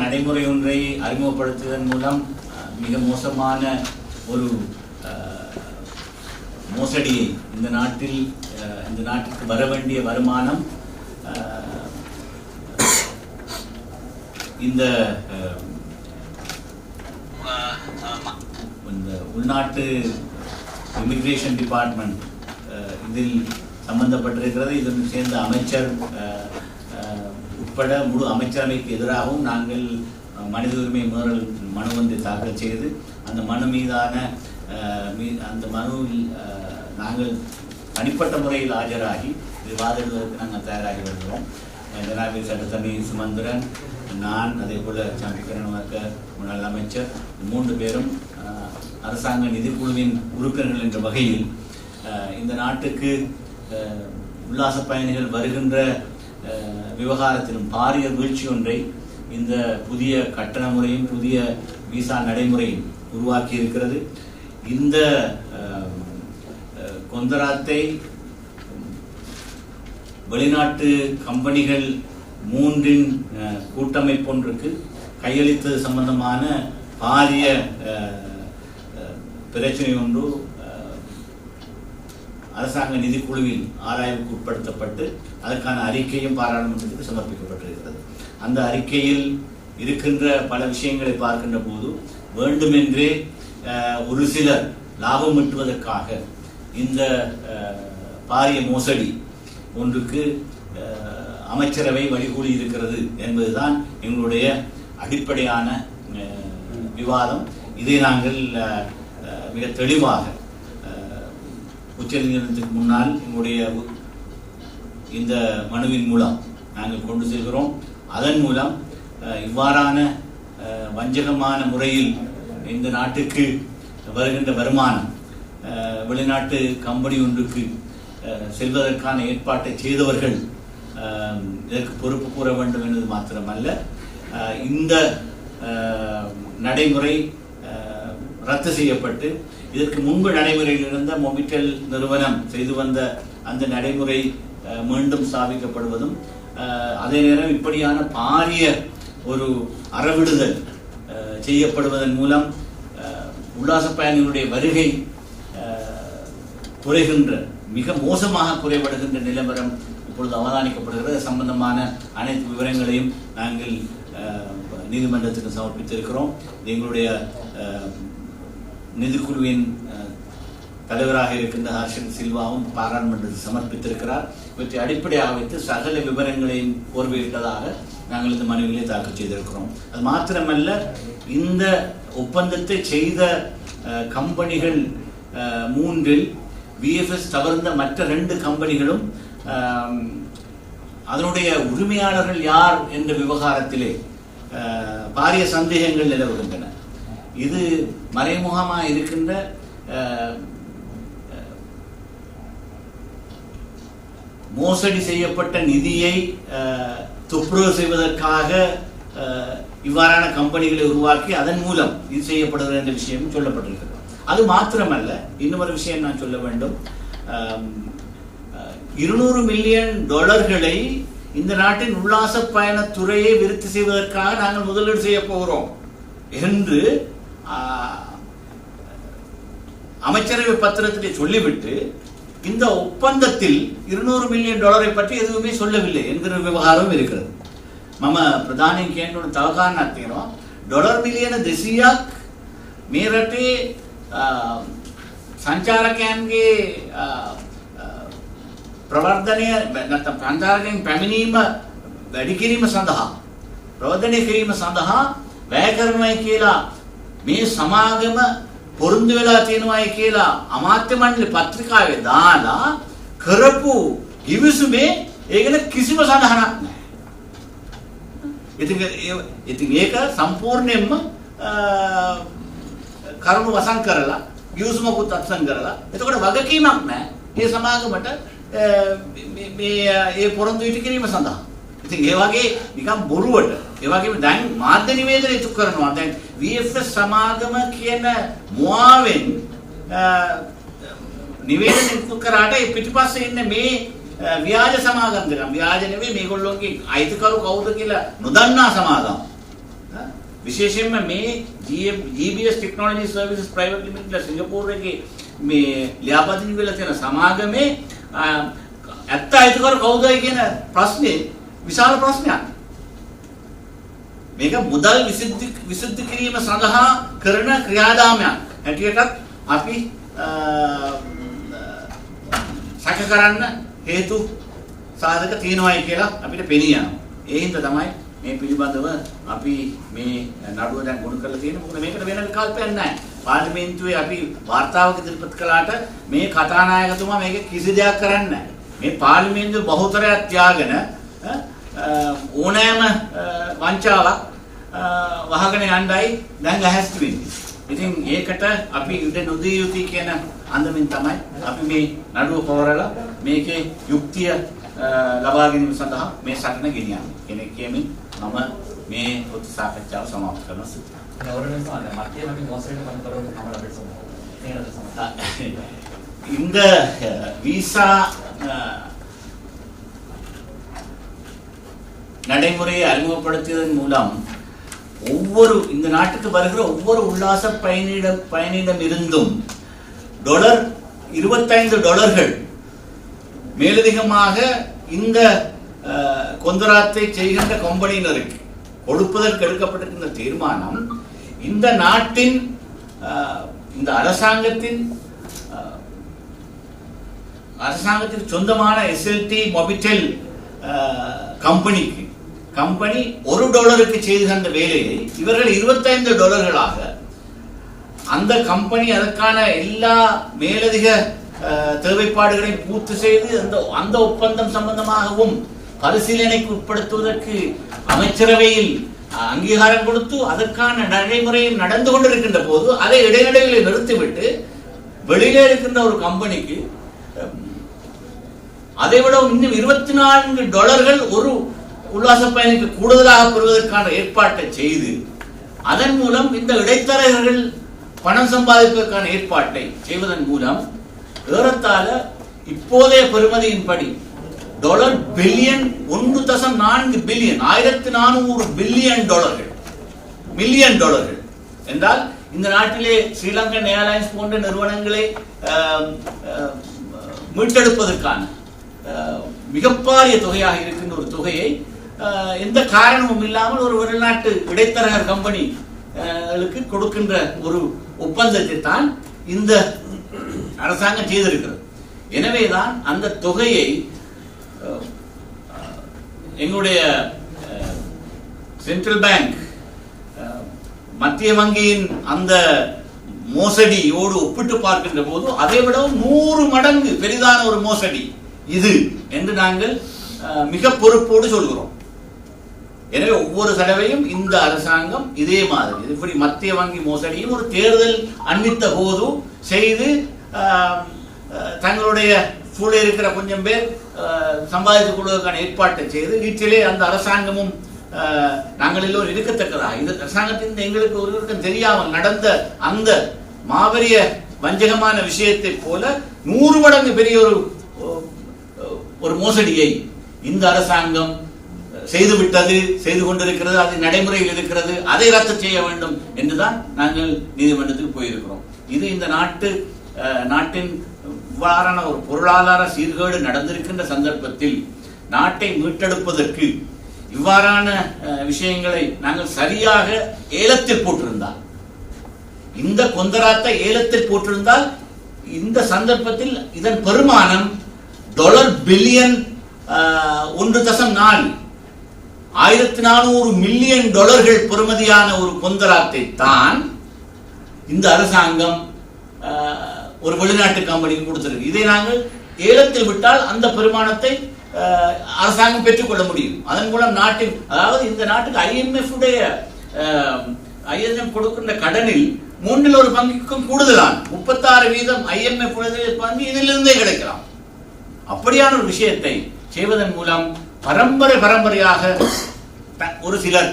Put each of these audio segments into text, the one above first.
நடைமுறை ஒன்றை அறிமுகப்படுத்துவதன் மூலம் மிக மோசமான ஒரு மோசடியை இந்த நாட்டில் இந்த நாட்டிற்கு வர வேண்டிய வருமானம் இந்த அஹ், இந்த உள்நாட்டு இமிகிரேஷன் டிபார்ட்மெண்ட் இதில் சம்பந்தப்பட்டிருக்கிறது. இதன் சேர்ந்த அமைச்சர் உட்பட முழு அமைச்சரவைக்கு எதிராகவும் நாங்கள் மனித உரிமை மீறல் மனு வந்து தாக்கல் செய்து அந்த மனு மீதான மீ- அந்த மனுவில் நாங்கள் தனிப்பட்ட முறையில் ஆஜராகி இது நாங்கள் தயாராகி வருகிறோம். அஹ், ஜனாதிபதி சட்டத்தரணி சுமந்திரன் நான் அதே போல சம்பிக்கரனுமாக்க முன்னாள் அமைச்சர் மூன்று பேரும் அரசாங்க நிதிக்குழுவின் உறுப்பினர்கள் என்ற வகையில் இந்த நாட்டுக்கு உல்லாச பயணிகள் வருகின்ற விவகாரத்திலும் பாரிய வீழ்ச்சி ஒன்றை இந்த புதிய கட்டண முறையும் புதிய விசா நடைமுறையும் உருவாக்கி இருக்கிறது. இந்த கொந்தராத்தை வெளிநாட்டு கம்பெனிகள் மூன்றின் கூட்டமைப்பொன்றுக்கு கையளித்தது சம்பந்தமான பாரிய பிரச்சனை ஒன்று அரசாங்க நிதிக்குழுவில் ஆராய்வுக்கு உட்படுத்தப்பட்டு அதற்கான அறிக்கையும் பாராளுமன்றத்துக்கு சமர்ப்பிக்கப்பட்டிருக்கிறது. அந்த அறிக்கையில் இருக்கின்ற பல விஷயங்களை பார்க்கின்ற போது வேண்டுமென்றே ஒரு சிலர் லாபம் ஈட்டுவதற்காக இந்த பாரிய மோசடி ஒன்றுக்கு அமைச்சரவை வழிகூடி இருக்கிறது என்பதுதான் எங்களுடைய அடிப்படையான விவாதம். இதை நாங்கள் மிக தெளிவாக உச்சநீதிமன்றத்துக்கு முன்னால் எங்களுடைய உ- இந்த மனுவின் மூலம் நாங்கள் கொண்டு செல்கிறோம். அதன் மூலம் இவ்வாறான அஹ், வஞ்சகமான முறையில் இந்த நாட்டுக்கு வருகின்ற வருமானம் வெளிநாட்டு கம்பெனி ஒன்றுக்கு அஹ், செல்வதற்கான ஏற்பாட்டை செய்தவர்கள் அஹ், இதற்கு பொறுப்பு கூற வேண்டும் என்பது மாத்திரமல்ல. அஹ், இந்த நடைமுறை அஹ், ரத்து செய்யப்பட்டு இதற்கு முன்பு நடைமுறையில் இருந்த மொபிட்டெல் நிறுவனம் செய்து வந்த அந்த நடைமுறை மீண்டும் ஸ்தாபிக்கப்படுவதும் அதே நேரம் இப்படியான பாரிய ஒரு அறவிடுதல் செய்யப்படுவதன் மூலம் உல்லாச பயணிகளுடைய வருகை குறைகின்ற மிக மோசமாக குறைபடுகின்ற நிலவரம் இப்பொழுது அவதானிக்கப்படுகிறது. சம்பந்தமான அனைத்து விவரங்களையும் நாங்கள் நீதிமன்றத்துக்கு சமர்ப்பித்திருக்கிறோம். எங்களுடைய நிதிக்குழுவின் தலைவராக இருக்கின்ற ஹர்ஷன் சில்வாவும் பாராளுமன்றத்தில் சமர்ப்பித்திருக்கிறார். இவற்றை அடிப்படையாக வைத்து சகல விவரங்களையும் கோர்வையிட்டதாக நாங்கள் இந்த மனுவிலே தாக்கல் செய்திருக்கிறோம். அது மாத்திரமல்ல இந்த ஒப்பந்தத்தை செய்த கம்பெனிகள் மூன்றில் விஎஃப்எஸ் தவிர்ந்த மற்ற ரெண்டு கம்பெனிகளும் அதனுடைய உரிமையாளர்கள் யார் என்ற விவகாரத்திலே பாரிய சந்தேகங்கள் நிலவுகின்றன. இது மறைமுகமாக இருக்கின்ற மோசடி செய்யப்பட்ட நிதியை துப்புரவு செய்வதற்காக அஹ், இவ்வாறான கம்பெனிகளை உருவாக்கி அதன் மூலம் இது செய்யப்படுகிறது என்ற விஷயம் சொல்லப்பட்டிருக்கிறது. அது மாத்திரமல்ல இன்னொரு விஷயம் நான் சொல்ல வேண்டும். இருநூறு மில்லியன் டாலர்களை இந்த நாட்டின் உல்லாச பயணத்துறையை விருத்தி செய்வதற்காக நாங்கள் முதலீடு செய்ய போகிறோம் என்று அமைச்சரவை பத்திரத்திலே சொல்லிவிட்டு இந்த ஒப்பந்தத்தில் இருநூறு மில்லியன் டாலரை பற்றி எதுவுமே சொல்லவில்லை என்கிற விவகாரம் இருக்கிறது මම ප්‍රධානයෙන් කියන්න ඕන තව කාරණයක් තියෙනවා ඩොලර් මිලියන 200ක් මේ රටේ අ, සංචාරකයන්ගේ අ, අ, ප්‍රවර්ධනය නැත්නම් සංචාරකයන් පැමිණීම වැඩි කිරීම සඳහා ප්‍රවර්ධනය කිරීම සඳහා වැය කරනවායි කියලා මේ සමාගම පොරුන්දු වෙලා තියෙනවායි කියලා අමාත්‍ය මණ්ඩල පත්‍රිකාවේ දාලා කරපු කිවිසුමේ ඒ ගැන කිසිම සඳහනක් නැහැ. ඉතින් ඒ- ඉතින් ඒක සම්පූර්ණයෙන්ම අ, කරුණු වසන් කරලා ගිවිසුමකුත් අත්සන් කරලා එතකොට වගකීමක් නැහැ ඒ සමාගමට අ, මේ- මේ අ, ඒ පොරොන්දු ඉටු කිරීම සඳහා ඉතින් ඒ වගේ නිකන් බොරුවට ඒ වගේම දැන් මාධ්‍ය නිවේදන ඉටු කරනවා දැන් VFS සමාගම කියන මුවාවෙන් අ, නිවේදන ඉටු කරාට ඒ පිටිපස්සේ ඉන්න මේ අ, ව්‍යාජ සමාගම් දෙනවා. ව්‍යාජ නෙවෙයි මේගොල්ලෝගේ අයිතිකරු කවුද කියලා නොදන්නා සමාගම්. ඈ, විශේෂයෙන්ම මේ GBS Technology Services Private Limited සිංගප්පූරුවේ මේ ලියාපදිංචි වෙලා තියෙන සමාගමේ අ, ඇත්ත අයිතිකරු කවුදයි කියන ප්‍රශ්නේ විශාල ප්‍රශ්නයක්. මේක මුදල් විසුද්ධි විසුද්ධි කිරීම සඳහා කරන ක්‍රියාදාමයක් හැටියටත් අපි අ, සැක කරන්න හේතු සාධක තියෙනවායි කියලා අපිට පෙනී යනවා. ඒ හින්දා තමයි මේ පිළිබඳව අපි මේ නඩුව දැන් ගොනු කරලා තියෙන්නේ. මොකද මේකට වෙන විකල්පයක් නැහැ. පාර්ලිමේන්තුවේ අපි වාර්තාවක ඉදිරිපත් කළාට මේ කතානායකතුමා මේක කිසි දෙයක් කරන්නේ නැහැ. මේ පාර්ලිමේන්තුව බහුතරයක් තියාගෙන ඈ, අ, ඕනෑම අ, වංචාවක් අ, වහගෙන යන්නයි දැන් ලැහැස්ති වෙන්නේ. ඉතින් ඒකට අපි ඉඩ නොදිය යුතුයි කියන අන්දමින් තමයි අපි මේ නඩුව පවරලා මේකේ යුක්තිය අ, ලබා ගැනීම සඳහා මේ සටන ගෙනියන්නේ. කෙනෙක් කියමින් මම මේ පොත් සාකච්ඡාව සමාප්ත කරනවා සිතනවා. கவர்னன்ஸ் அந்த மத்திய வங்கி மோசடி பண்ணப்படுவது கமல் அப்படி சொல்லுவோம் நீங்கள் அதை சொல்லுங்கள் இந்த அஹ், விசா அஹ், நடைமுறையை அறிமுகப்படுத்தியதன் மூலம் ஒவ்வொரு இந்த நாட்டுக்கு வருகிற ஒவ்வொரு உல்லாச பயணியிடம் பயணியிடம் இருந்தும் டொலர் இருபத்தைந்து டொலர்கள் மேலதிகமாக இந்த கொந்தராத்தை செய்கின்ற கம்பெனியினருக்கு கொடுப்பதற்கு எடுக்கப்பட்டிருக்கின்ற தீர்மானம் இந்த நாட்டின் இந்த அரசாங்கத்தின் அரசாங்கத்திற்கு சொந்தமான எஸ்எல்டி மொபிட்டெல் கம்பெனிக்கு கம்பெனி ஒரு டாலருக்கு செய்து தந்த வேலையை இவர்கள் இருபத்தைந்து டாலர்களாக அந்த கம்பெனி அதற்கான எல்லா மேலதிக அஹ், தேவைப்பாடுகளையும் பூர்த்தி செய்து அந்த அந்த ஒப்பந்தம் சம்பந்தமாகவும் பரிசீலனைக்கு உட்படுத்துவதற்கு அமைச்சரவையில் அங்கீகாரம் கொடுத்து அதற்கான நடைமுறையும் நடந்து கொண்டிருக்கின்ற போது அதை இடைநிலைகளை நிறுத்திவிட்டு வெளியிலே இருக்கின்ற ஒரு கம்பெனிக்கு அதைவிட அதை விட இன்னும் இருபத்தி நான்கு டாலர்கள் ஒரு உல்லாச பயணிக்கு கூடுதலாக பெறுவதற்கான ஏற்பாட்டை செய்து அதன் மூலம் இந்த இடைத்தரகர்கள் பணம் சம்பாதிப்பதற்கான ஏற்பாட்டை செய்வதன் மூலம் ஏறத்தாழ இப்போதைய பெறுமதியின்படி டாலர் பில்லியன் ஒன்று தசம் நான்கு பில்லியன் ஆயிரத்தி நானூறு பில்லியன் டாலர்கள் மில்லியன் டாலர்கள். என்றால் இந்த நாட்டிலே ஸ்ரீலங்கன் ஏர்லைன்ஸ் போன்ற நிறுவனங்களை மீட்டெடுப்பதற்கான மிகப்பாரிய தொகையாக இருக்கின்ற ஒரு தொகையை எந்த காரணமும் இல்லாமல் ஒரு வெளிநாட்டு இடைத்தரகர் கம்பெனி கொடுக்கின்ற ஒரு ஒப்பந்தத்தை தான் இந்த அரசாங்கம் செய்திருக்கிறது. எனவேதான் அந்த தொகையை எங்களுடைய சென்ட்ரல் பேங்க் மத்திய வங்கியின் அந்த மோசடியோடு ஒப்பிட்டு பார்க்கின்ற போது அதை விடவும் நூறு மடங்கு பெரிதான ஒரு மோசடி இது என்று நாங்கள் மிக பொறுப்போடு சொல்கிறோம். எனவே ஒவ்வொரு தடவையும் இந்த அரசாங்கம் இதே மாதிரி இப்படி மத்திய வங்கி மோசடியும் ஒரு தேர்தல் அன்னித்த போது செய்து தங்களுடைய சூழ இருக்கிற கொஞ்சம் பேர் சம்பாதித்துக் கொள்வதற்கான ஏற்பாட்டை செய்து வீட்டிலே அந்த அரசாங்கமும் நாங்கள் எல்லோரும் இருக்கத்தக்கதா இது அரசாங்கத்தின் எங்களுக்கு ஒருவருக்கும் தெரியாமல் நடந்த அந்த மாபெரிய வஞ்சகமான விஷயத்தை போல நூறு மடங்கு பெரிய ஒரு ஒரு மோசடியை இந்த அரசாங்கம் செய்து விட்டது செய்து கொண்டிருக்கிறது அது நடைமுறையில் இருக்கிறது அதை ரத்து செய்ய வேண்டும் என்றுதான் நாங்கள் நீதிமன்றத்துக்கு போயிருக்கிறோம். இது இந்த நாட்டு அஹ், நாட்டின் இவ்வாறான ஒரு பொருளாதார சீர்கேடு நடந்திருக்கின்ற சந்தர்ப்பத்தில் நாட்டை மீட்டெடுப்பதற்கு இவ்வாறான அஹ், விஷயங்களை நாங்கள் சரியாக ஏலத்தில் போட்டிருந்தால் இந்த கொந்தராத்தை ஏலத்தில் போட்டிருந்தால் இந்த சந்தர்ப்பத்தில் இதன் பெருமானம் டொலர் பில்லியன் ஆஹ், ஒன்று தசம் நாலு ஆயிரத்தி நானூறு மில்லியன் டாலர்கள் பெறுமதியான ஒரு கொந்தராத்தை தான் இந்த அரசாங்கம் ஆஹ், ஒரு வெளிநாட்டு கம்பெனிக்கு கொடுத்திருக்கு. இதை நாங்கள் ஏலத்தில் விட்டால் அந்த பெருமானத்தை அரசாங்கம் பெற்றுக்கொள்ள முடியும். அதன் மூலம் நாட்டின் அதாவது இந்த நாட்டுக்கு ஐஎம்எஃப் உடைய ஐஎம்எஃப் கொடுக்கின்ற கடனில் மூன்றில் ஒரு பங்குக்கும் கூடுதலான முப்பத்தாறு வீதம் ஐஎம்எஃப் பங்கு இதிலிருந்தே கிடைக்கலாம். அப்படியான ஒரு விஷயத்தை செய்வதன் மூலம் பரம்பரை பரம்பரையாக ஒரு சிலர்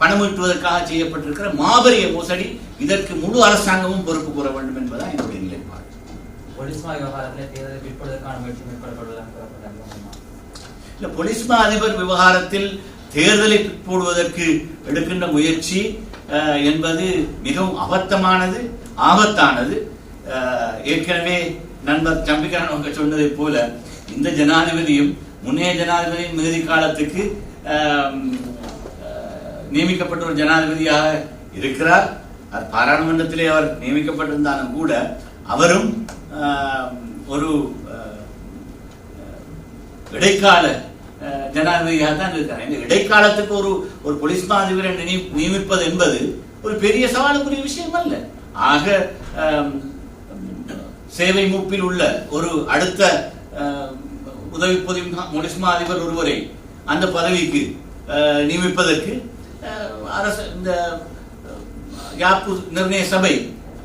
பணம் ஈட்டுவதற்காக செய்யப்பட்டிருக்கிற மாபெரிய மோசடி இதற்கு முழு அரசாங்கமும் பொறுப்பு கூற வேண்டும் என்பதுதான் என்னுடைய நிலைப்பாடு. போலீஸ் மா விவகாரத்தில் தேர்தலை பிற்படுவதற்கான முயற்சி மேற்கொள்ளப்படுவதாக கூறப்பட்டாங்க இல்ல போலீஸ் மா அதிபர் விவகாரத்தில் தேர்தலை போடுவதற்கு எடுக்கின்ற முயற்சி என்பது மிகவும் அபத்தமானது ஆபத்தானது. ஏற்கனவே நண்பர் சம்பிக்கரன் அவங்க சொன்னதைப் போல இந்த ஜனாதிபதியும் முன்னைய ஜனாதிபதியின் மிகுதி காலத்துக்கு நியமிக்கப்பட்ட ஒரு ஜனாதிபதியாக இருக்கிறார். அவர் பாராளுமன்றத்திலே அவர் நியமிக்கப்பட்டிருந்தாலும் கூட அவரும் ஒரு இடைக்கால அஹ், ஜனாதிபதியாக தான் இருக்கார் இந்த இடைக்காலத்துக்கு ஒரு ஒரு போலீஸ் மா அதிபரை நியமிப்பது என்பது ஒரு பெரிய சவாலுக்குரிய விஷயம் அல்ல ஆக சேவை மூப்பில் உள்ள ஒரு அடுத்த உதவி பொதி போலீஸ் அதிபர் ஒருவரை அந்த பதவிக்கு அஹ், நியமிப்பதற்கு அஹ், அரசு இந்த யாப்பு நிர்ணய சபை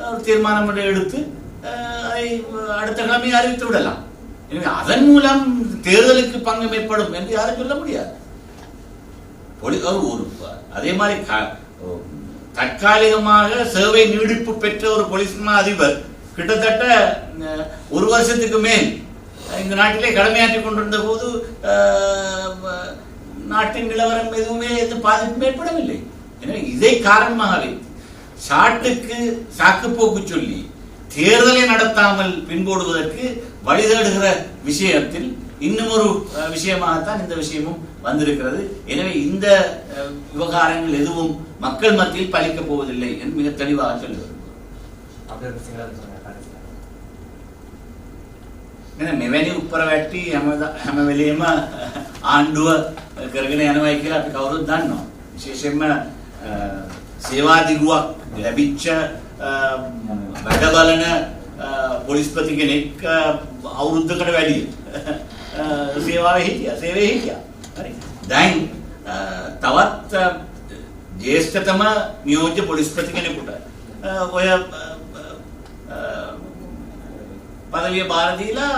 ஒரு தீர்மானம் எடுத்து அஹ், அடுத்த கிழமை அறிவித்து விடலாம். எனவே அதன் மூலம் தேர்தலுக்கு பங்கு ஏற்படும் என்று யாரும் சொல்ல முடியாது. ஒரு அதே மாதிரி க- தற்காலிகமாக சேவை நீடிப்பு பெற்ற ஒரு போலீஸ் அதிபர் கிட்டத்தட்ட அஹ், ஒரு வருஷத்துக்கு மேல் இந்த நாட்டிலே கடமையாற்றிக் கொண்டிருந்த போது நாட்டின் நிலவரம் எதுவுமே எந்த பாதிப்பும் ஏற்படவில்லை. எனவே இதை காரணமாகவே சாட்டுக்கு சாக்குப்போக்கு சொல்லி தேர்தலை நடத்தாமல் பின்போடுவதற்கு வழிதேடுகிற விஷயத்தில் இன்னும் ஒரு விஷயமாகத்தான் இந்த விஷயமும் வந்திருக்கிறது. எனவே இந்த விவகாரங்கள் எதுவும் மக்கள் மத்தியில் பலிக்கப் போவதில்லை என்று மிக தெளிவாக சொல்லி නේද මෙවැනි උත්තර වැට්ටි හැම හැම වෙලෙම ආණ්ඩුව කරගෙන යනවායි කියලා අපි කවුරුත් දන්නවා. විශේෂයෙන්ම සේවා දිගුවක් ලැබිච්ච වැඩ බලන පොලිස්පති කෙනෙක් අවුරුද්දකට වැඩිය. සේවාවේ හිටියා සේවයේ හිටියා. හරි. දැන් තවත් ජේෂ්ඨතම නියෝජ්‍ය පොලිස්පති කෙනෙකුට ඔය පදවිය බාර දීලා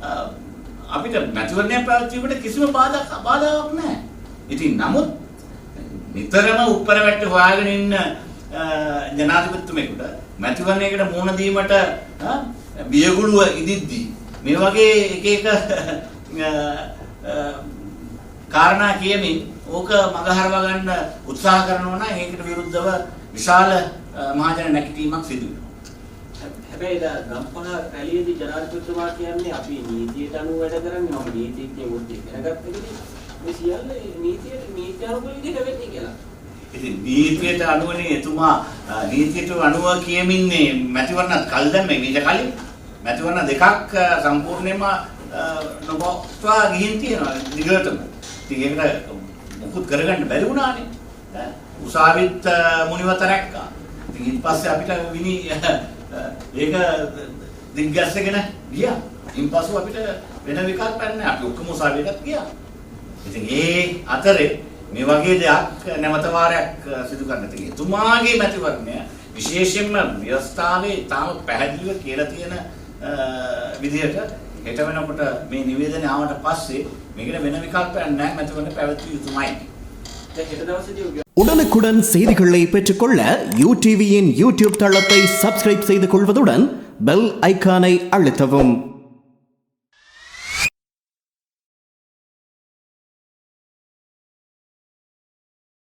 අ, අපිට මැතිවරණය පැවැත්වීමට කිසිම බාධා බාධාවක් නැහැ. ඉතින් නමුත් නිතරම උත්තර වැට්ට හොයාගෙන ඉන්න අ, ජනාධිපතිතුමෙකුට මැතිවරණයකට මුහුණ දීමට අ, බියගුළුව ඉදිද්දී මේ වගේ එක එක අ, අ, කාරණා කියමින් ඕක මගහරවා ගන්න උත්සාහ කරනවා නම් ඒකට විරුද්ධව විශාල අ, මහජන නැගිටීමක් සිදු වෙනවා. හැබැයි දා ගම්පහ රැළියේදී ජනාධිපතිතුමා කියන්නේ අපි නීතියට අනුව වැඩ කරන්නේ මම නීතිඥයෙකුට ඉගෙන ගත්ත කෙනෙක්. මේ සියල්ල නීතියට නීති අනුව විදිහට වෙන්නේ කියලා. ඉතින් නීතියට අනුවනේ එතුමා අ, නීතියට අනුව කියමින්නේ මැතිවරණත් කල් දැම්මේ ඊට කලින් මැතිවරණ දෙකක් අ, සම්පූර්ණයෙන්ම අ, නොපවත්වා ගිහින් තියෙනවා දිගටම. ඉතින් ඒකට මුකුත් කරගන්න බැරි වුණානේ. ඈ, උසාවිත් අ, මුනිවත රැක්කා. ඉතින් ඊට පස්සේ අපිට විනි අ, ඒක දිග්ගැස්සගෙන ගියා. ඉන්පසු අපිට වෙන විකල්පයක් නැහැ. අපි ඔක්කොම උසාවියටත් ගියා. ඉතින් ඒ අතරේ මේ වගේ දෙයක් නැවත වාරයක් සිදු කරන්න තියෙනවා. එතුමාගේ මැතිවරණය විශේෂයෙන්ම ව්‍යවස්ථාවේ තාම පැහැදිලිව කියලා තියෙන අ, විදිහට හෙට වෙනකොට මේ නිවේදනය ආවට පස්සේ මේකට වෙන විකල්පයක් නැහැ මැතිවරණ පැවැත්විය යුතුමයි. உடனுக்குடன் செய்திகளை பெற்றுக்கொள்ள யூ டிவியின் யூடியூப் தளத்தை சப்ஸ்கிரைப் செய்து கொள்வதுடன் பெல் ஐக்கானை அழுத்தவும்.